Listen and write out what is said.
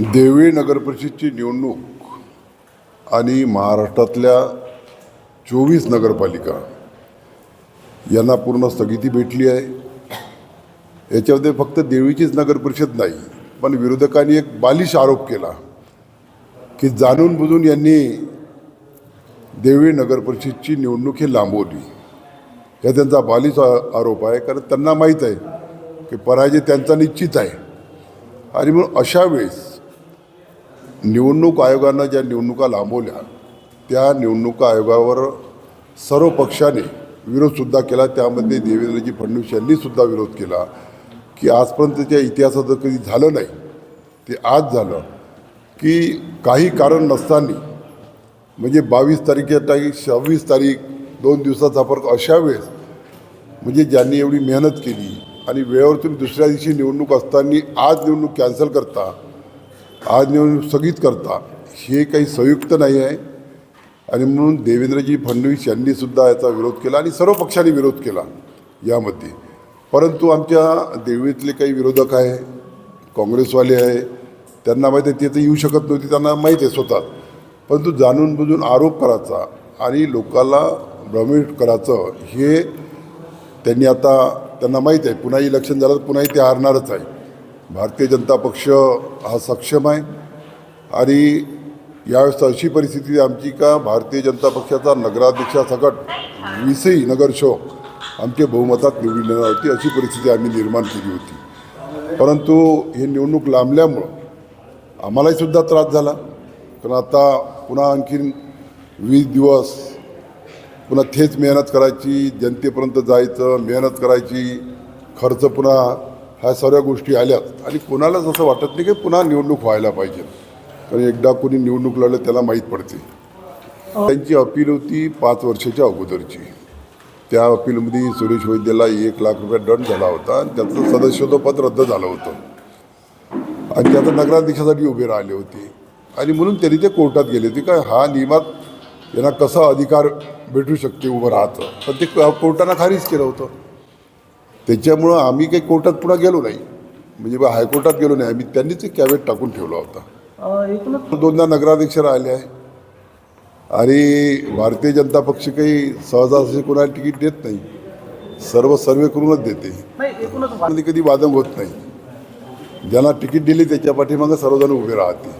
देवळी नगरपरिषदची निवडणूक आणि महाराष्ट्रातल्या चोवीस नगरपालिका यांना पूर्ण स्थगिती भेटली आहे. याच्यामध्ये फक्त देवळीचीच नगरपरिषद नाही पण विरोधकांनी एक बालिश आरोप केला की जाणून बुजून यांनी देवळी नगरपरिषदची निवडणूक ही लांबवली. हा त्यांचा बालिश आरोप आहे कारण त्यांना माहीत आहे की पराजय त्यांचा निश्चित आहे. आणि म्हणून अशा वेळेस निवडणूक आयोगानं ज्या निवडणुका लांबवल्या त्या निवडणूक आयोगावर सर्व पक्षाने विरोधसुद्धा केला. त्यामध्ये देवेंद्रजी फडणवीस यांनीसुद्धा विरोध केला की आजपर्यंतच्या इतिहासात जर कधी झालं नाही ते आज झालं की काही कारण नसताना म्हणजे बावीस तारीखच्या तारीख सव्वीस तारीख दोन दिवसाचा फरक अशा वेळेस म्हणजे ज्यांनी एवढी मेहनत केली आणि वेळेवर तुम्ही दुसऱ्या दिवशी निवडणूक असताना आज निवडणूक कॅन्सल करता आज निवडणूक स्थगित करता हे काही संयुक्त नाही आहे. आणि म्हणून देवेंद्रजी फडणवीस यांनी सुद्धा याचा विरोध केला आणि सर्व पक्षांनी विरोध केला यामध्ये. परंतु आमच्या देवीतले काही विरोधक आहे काँग्रेसवाले आहे त्यांना माहिती आहे ते तर येऊ शकत नव्हती त्यांना माहीत आहे स्वतः. परंतु जाणून बुजून आरोप करायचा आणि लोकांना भ्रमित करायचं हे त्यांनी आता त्यांना माहीत आहे पुन्हा इलेक्शन झालं तर पुन्हाही ते हारणारच आहे. भारतीय जनता पक्ष हा सक्षम आहे. आणि यावेळेस अशी परिस्थिती आमची का भारतीय जनता पक्षाचा नगराध्यक्षासकट वीसही नगरसेवक आमच्या बहुमतात निवडून येणार होती. अशी परिस्थिती आम्ही निर्माण केली होती. परंतु हे निवडणूक लांबल्यामुळं आम्हालाही सुद्धा त्रास झाला. कारण आता पुन्हा आणखीन वीस दिवस पुन्हा थेच मेहनत करायची जनतेपर्यंत जायचं मेहनत करायची खर्च पुन्हा ह्या सर्व गोष्टी आल्यात. आणि कोणालाच असं वाटत नाही की पुन्हा निवडणूक व्हायला पाहिजे. कारण एकदा कोणी निवडणूक लढलं त्याला माहीत पडते. त्यांची अपील होती पाच वर्षाच्या अगोदरची. त्या अपीलमध्ये सुरेश वैद्यला एक लाख रुपये दंड झाला होता आणि त्याचं सदस्यत्वपद रद्द झालं होतं. आणि ते आता नगराध्यक्षासाठी उभे राहिले होते. आणि म्हणून त्यांनी ते कोर्टात गेले होते का हा नियमात यांना कसा अधिकार भेटू शकते उभं राहतं? पण ते कोर्टानं खारीज केलं होतं. त्याच्यामुळं आम्ही काही कोर्टात पुन्हा गेलो नाही. म्हणजे हायकोर्टात गेलो नाही. आम्ही त्यांनीच एक टाकून ठेवला होता. दोनदा नगराध्यक्ष राहिले आहे. आणि भारतीय जनता पक्ष काही सहजासहजी कोणाला तिकीट देत नाही. सर्व सर्वे करूनच देते. कधी वादंग होत नाही. ज्यांना तिकीट दिली त्याच्या पाठीमागं सर्वजण उभे राहते